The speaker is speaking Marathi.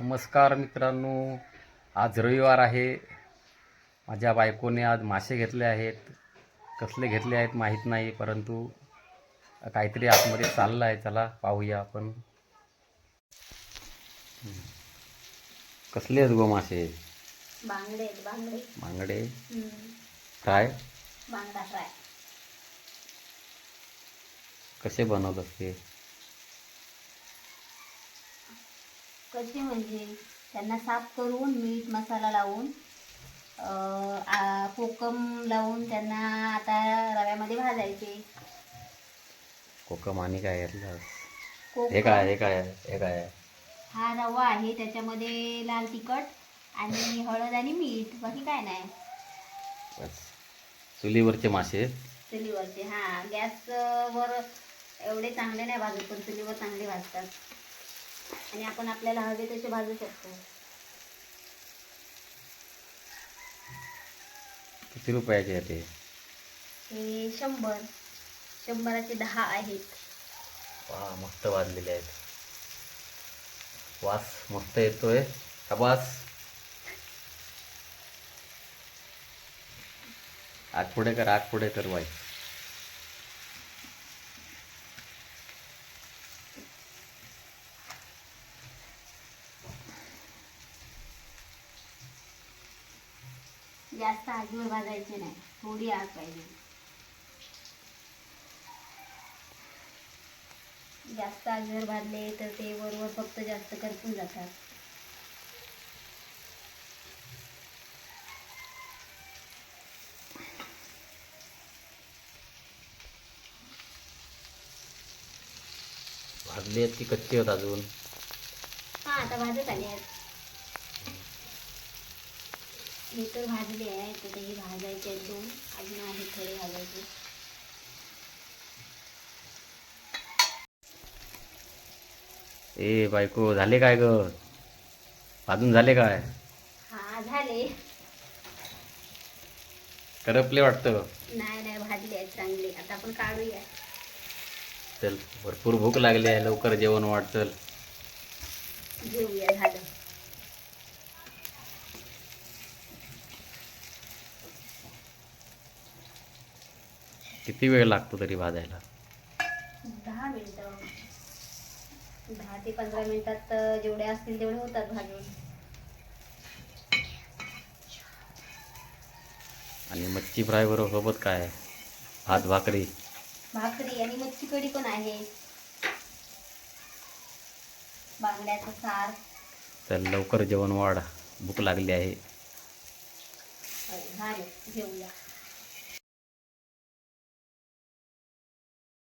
नमस्कार मित्रांनो. आज रविवार आहे. माझ्या बायकोने आज मासे घेतले आहेत. कसले घेतले आहेत माहीत नाही परंतु काहीतरी आतमध्ये चाललं आहे. चला पाहूया आपण. कसले आहेत गो मासे? बांगडे बांगडे. फ्राय. कसे बनवतात ते? कसे म्हणजे त्यांना साफ करून मीठ मसाला लावून कोकम लावून त्यांना आता रव्यामध्ये भाजायचे. कोकम आणि काय घेतलं हे काय हे काय हे काय? हा रवा आहे त्याच्यामध्ये लाल तिखट आणि हळद आणि मीठ बाकी काय नाही. बस. चुलीवरचे मासे. चुलीवरचे हा. गॅस वर एवढे चांगले नाही भाजत पण चुलीवर चांगले भाजतात. आणि आपण आपल्याला हवे तसे भाजू शकतो. किती रुपयाचे आहे ते हे शंभर. शंभराचे दहा आहेत. वा मस्त वाजलेले आहेत. वास मस्त येतोय. शबास. आग पुढे कर आग पुढे कर बाई जास्त आगीवर भाजायचे नाही. थोडी आग पाहिजे. जास्त आगीवर भाजले तर ते वरवर फक्त जास्त करपून जातात. भाजले आहेत की कच्चे आहेत अजून? हा आता भाजत आले आहेत. हे तर भाजले आहे तर ते भाजायचे आहेत दोन. अजून आहे थोडे भाजायचे. ए बायको झाले काय ग? भाजून झाले काय? हा झाले. करपले वाटतं नाही नाही भाजले आहेत चांगले. आता आपण काढूया. चल भरपूर भूक लागली आहे. लवकर जेवण वाढ चल. घेऊया झालं. किती वेळ लागतो तरी भाजायला? दहा मिनिटं. दहा ते पंधरा मिनिटात जेवढे असतील तेवढे होतात भाजून. आणि मच्छी फ्राय बरोबर सोबत काय? भात भाकरी? भाकरी आणि मच्छी कढी पण आहे. बांगड्याचं सार. चल लवकर जेवण वाढ. भूक लागली आहे. घेऊया.